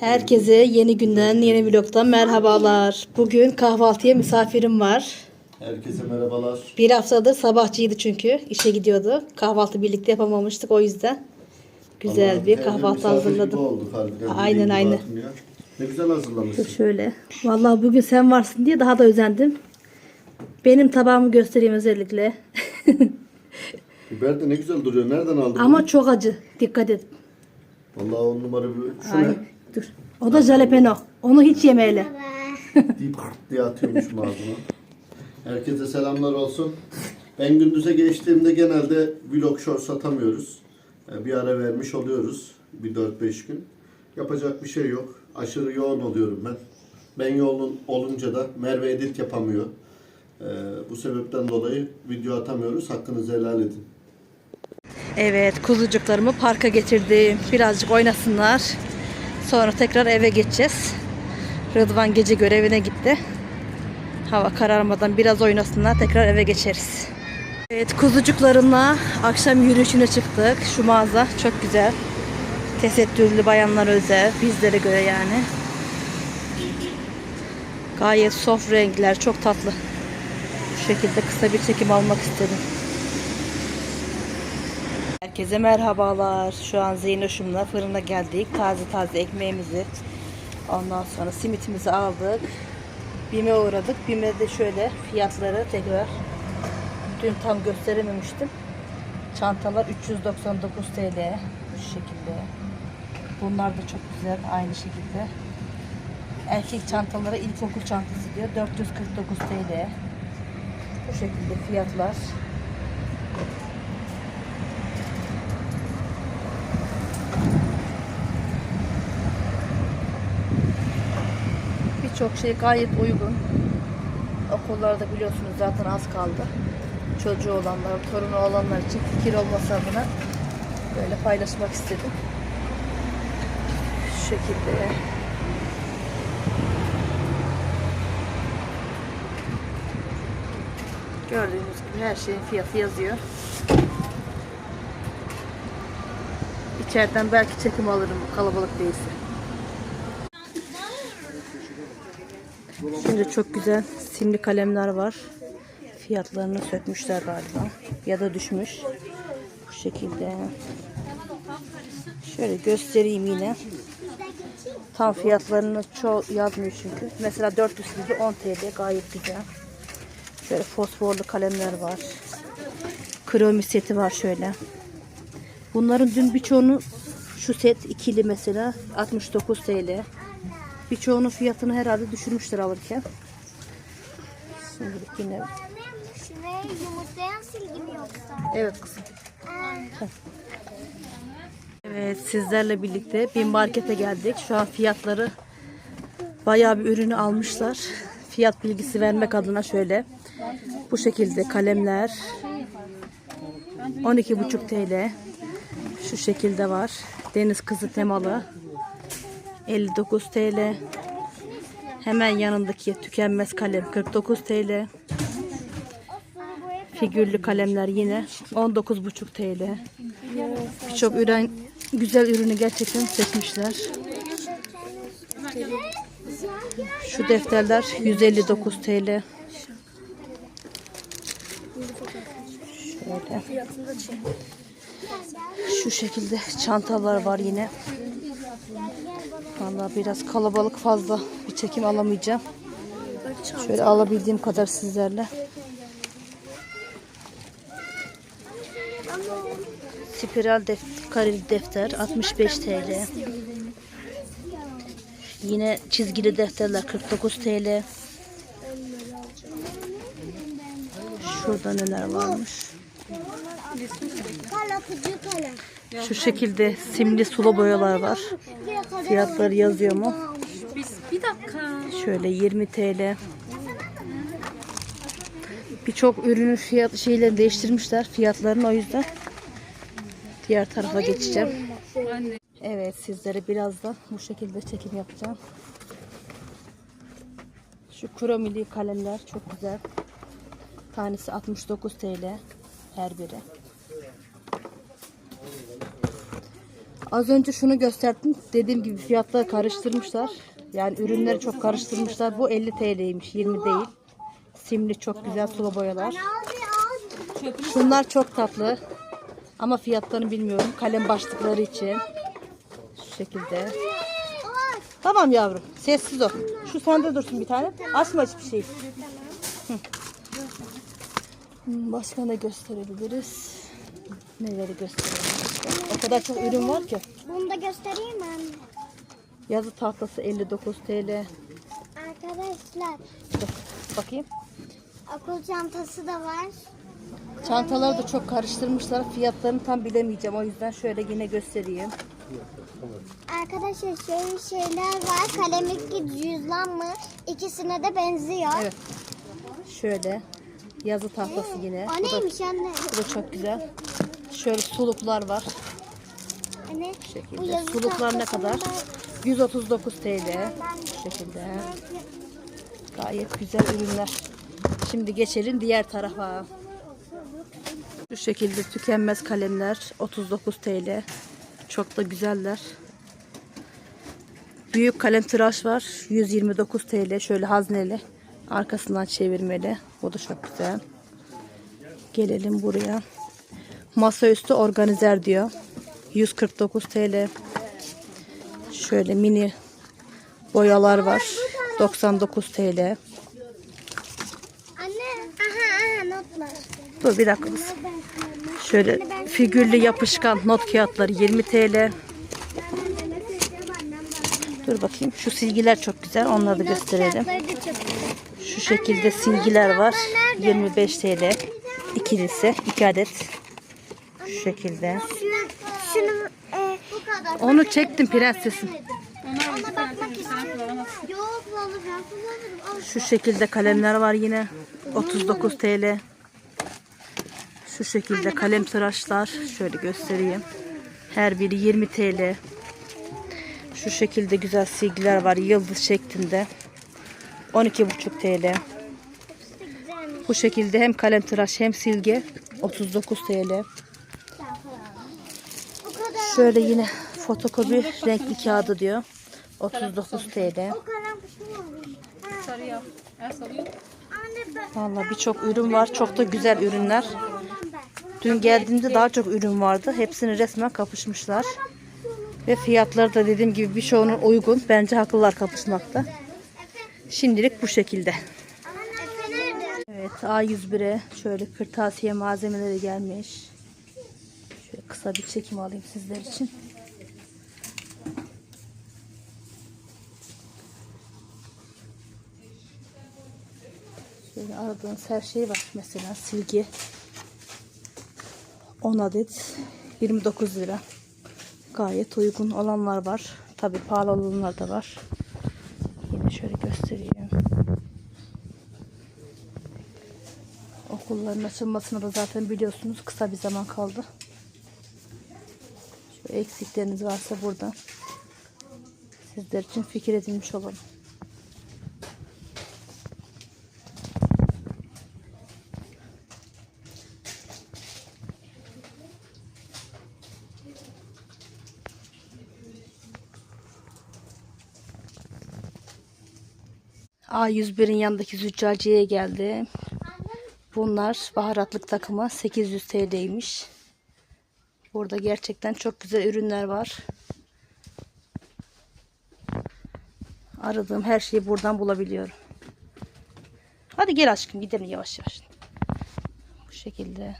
Herkese yeni günden, yeni vlogtan merhabalar. Bugün kahvaltıya misafirim var. Herkese merhabalar. Bir haftadır sabahçıydı çünkü. işe gidiyordu. Kahvaltı birlikte yapamamıştık o yüzden. Güzel Allah'ım, bir kahvaltı misafir gibi hazırladım. olduk harbiden. Aynen, Dediğin gibi aynen. Ne güzel hazırlamışsın. Şöyle. Vallahi bugün sen varsın diye daha da özendim. Benim tabağımı göstereyim özellikle. Biber de ne güzel duruyor. Nereden aldın Ama bunu? çok acı. Dikkat et. Vallahi on numara bir. Şu Ay, dur. O da jalapeno. Onu hiç yemeyle. Deyip hırt diye atıyormuşum ağzıma. Herkese selamlar olsun. Ben gündüze geçtiğimde genelde vlog short atamıyoruz. Yani Bir ara vermiş oluyoruz. Bir 4-5 gün. Yapacak bir şey yok. Aşırı yoğun oluyorum ben. Ben yoğun olunca da Merve edit yapamıyor. Ee, bu sebepten dolayı video atamıyoruz. Hakkınızı helal edin. Evet, kuzucuklarımı parka getirdim. Birazcık oynasınlar. Sonra tekrar eve geçeceğiz. Rıdvan gece görevine gitti. Hava kararmadan biraz oynasınlar. Tekrar eve geçeriz. Evet, kuzucuklarımla akşam yürüyüşüne çıktık. Şu mağaza çok güzel. Tesettürlü bayanlar özel. Bizlere göre yani. Gayet soft renkler. Çok tatlı. Bu şekilde kısa bir çekim almak istedim. Herkese merhabalar. Şu an Zeynoş'umla fırına geldik. Taze taze ekmeğimizi. Ondan sonra simitimizi aldık. Bime uğradık. Bim'e de şöyle fiyatları tekrar. Dün tam gösterememiştim. Çantalar 399 TL. Bu şekilde. Bunlar da çok güzel. Aynı şekilde. Erkek çantalara ilkokul çantası diyor. 449 TL. Bu şekilde fiyatlar. Birçok şey gayet uygun. Okullarda biliyorsunuz zaten az kaldı. Çocuğu olanlar, torunu olanlar için fikir olması adına böyle paylaşmak istedim. Şu şekilde. Gördüğünüz gibi her şeyin fiyatı yazıyor. İçeriden belki çekim alırım kalabalık değilse. Şöyle çok güzel simli kalemler var. Fiyatlarını sökmüşler galiba. Ya da düşmüş. Bu şekilde. Şöyle göstereyim yine. Tam fiyatlarını çok yazmıyor çünkü. Mesela 400 gibi 10 TL gayet güzel. Şöyle fosforlu kalemler var. Kromi seti var şöyle. Bunların dün birçoğunu şu set ikili mesela 69 TL. Birçoğunun fiyatını herhalde düşürmüşler alırken. Şimdilik yine Şuraya? Evet kızım. Evet sizlerle birlikte bir markete geldik. Şu an fiyatları bayağı bir ürünü almışlar. Fiyat bilgisi vermek adına şöyle. Bu şekilde kalemler 12,5 TL. Şu şekilde var. Deniz kızı temalı 59 TL. Hemen yanındaki tükenmez kalem 49 TL. Figürlü kalemler yine 19,5 TL. Birçok ürün güzel ürünü gerçekten seçmişler. Şu defterler 159 TL. Şöyle. Şu şekilde çantalar var yine. Vallahi biraz kalabalık fazla bir çekim alamayacağım. Şöyle alabildiğim kadar sizlerle. Spiral def kareli defter 65 TL. Yine çizgili defterler 49 TL. Şurada neler varmış. Şu şekilde simli sulu boyalar var. Fiyatları yazıyor mu? Bir dakika. Şöyle 20 TL. Birçok ürünün fiyat şeylerini değiştirmişler fiyatlarını o yüzden diğer tarafa geçeceğim. Evet sizlere biraz da bu şekilde çekim yapacağım. Şu kromili kalemler çok güzel. Tanesi 69 TL her biri. Az önce şunu gösterdim. Dediğim gibi fiyatları karıştırmışlar. Yani ürünleri çok karıştırmışlar. Bu 50 TL'ymiş, 20 değil. Simli çok güzel sulu boyalar. Şunlar çok tatlı. Ama fiyatlarını bilmiyorum. Kalem başlıkları için. Şu şekilde. Tamam yavrum. Sessiz ol. Şu sende dursun bir tane. Açma hiçbir şey. Başka ne gösterebiliriz? Neleri gösterelim başka? O kadar çok ürün var ki. Bunu da göstereyim mi anne? Yazı tahtası 59 TL. Arkadaşlar Dur, bakayım. okul çantası da var. Çantaları da çok karıştırmışlar. Fiyatlarını tam bilemeyeceğim. O yüzden şöyle yine göstereyim. Arkadaşlar şöyle şeyler var. Kalemlik cüzdan mı? İkisine de benziyor. Evet. Şöyle yazı tahtası yine. O Bu da, neymiş anne? bu da çok güzel. Şöyle suluklar var. Anne Bu şekilde. yazı Suluklar ne kadar? tahtasında- 139 TL. Bu şekilde. Gayet güzel ürünler. Şimdi geçelim diğer tarafa. Bu şekilde tükenmez kalemler 39 TL. Çok da güzeller. Büyük kalem tıraş var 129 TL. Şöyle hazneli. Arkasından çevirmeli. Bu da çok güzel. Gelelim buraya. Masaüstü organizer diyor. 149 TL. Şöyle mini boyalar var. 99 TL. Dur bir dakika. Şöyle figürlü yapışkan not kağıtları 20 TL. Dur bakayım. Şu silgiler çok güzel. Onları da gösterelim. Şu şekilde silgiler var. 25 TL. İkilisi. iki adet. Şu şekilde. Şunu, şunu e, bu kadar. Onu çektim prensesim. Ona bakmak istiyorum. Yok alırım. Alırım. Al. Şu şekilde kalemler var yine. 39 TL. Şu şekilde kalem tıraşlar. Şöyle göstereyim. Her biri 20 TL. Şu şekilde güzel silgiler var. Yıldız şeklinde. 12,5 TL. Bu şekilde hem kalem tıraş hem silgi. 39 TL. Şöyle yine fotokopi renkli kağıdı diyor. 39 TL. Vallahi birçok ürün var. Çok da güzel ürünler. Dün geldiğimde daha çok ürün vardı. Hepsini resmen kapışmışlar. Ve fiyatları da dediğim gibi birçoğunun uygun. Bence haklılar kapışmakta. Şimdilik bu şekilde. Evet A101'e şöyle kırtasiye malzemeleri gelmiş. Kısa bir çekim alayım sizler için. Şöyle aradığınız her şey var. Mesela silgi 10 adet 29 lira. Gayet uygun olanlar var. Tabi pahalı olanlar da var. Yine şöyle göstereyim. Okulların açılmasına da zaten biliyorsunuz kısa bir zaman kaldı. Eksikleriniz varsa burada sizler için fikir edilmiş olalım. A101'in yanındaki züccaciye geldi. Bunlar baharatlık takımı 800 TL'ymiş. Burada gerçekten çok güzel ürünler var. Aradığım her şeyi buradan bulabiliyorum. Hadi gel aşkım gidelim yavaş yavaş. Bu şekilde.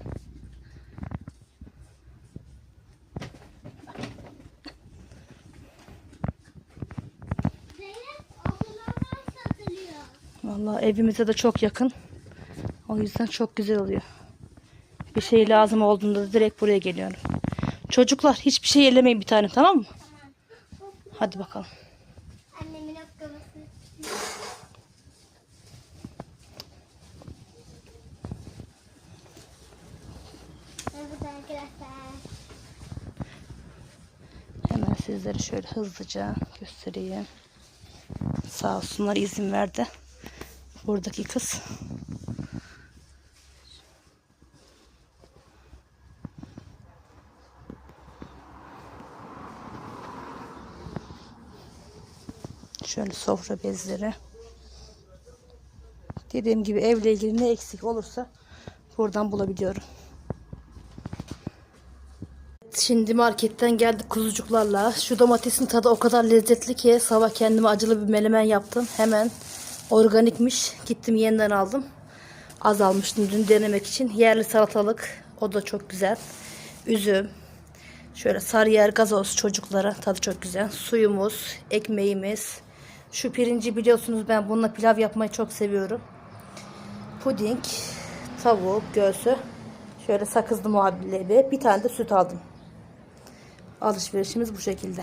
Vallahi evimize de çok yakın. O yüzden çok güzel oluyor. Bir şey lazım olduğunda da direkt buraya geliyorum. Çocuklar hiçbir şey elemeyin bir tane tamam mı? Hadi bakalım. Annemin. Hemen sizlere şöyle hızlıca göstereyim. Sağ olsunlar izin verdi. Buradaki kız. Şöyle sofra bezleri. Dediğim gibi evle ilgili ne eksik olursa buradan bulabiliyorum. Şimdi marketten geldik kuzucuklarla. Şu domatesin tadı o kadar lezzetli ki sabah kendime acılı bir menemen yaptım. Hemen organikmiş. Gittim yeniden aldım. Az almıştım dün denemek için. Yerli salatalık. O da çok güzel. Üzüm. Şöyle sarıyer gazoz çocuklara. Tadı çok güzel. Suyumuz, ekmeğimiz. Şu pirinci biliyorsunuz ben bununla pilav yapmayı çok seviyorum. Puding, tavuk, göğsü. Şöyle sakızlı muhallebi. Bir tane de süt aldım. Alışverişimiz bu şekilde.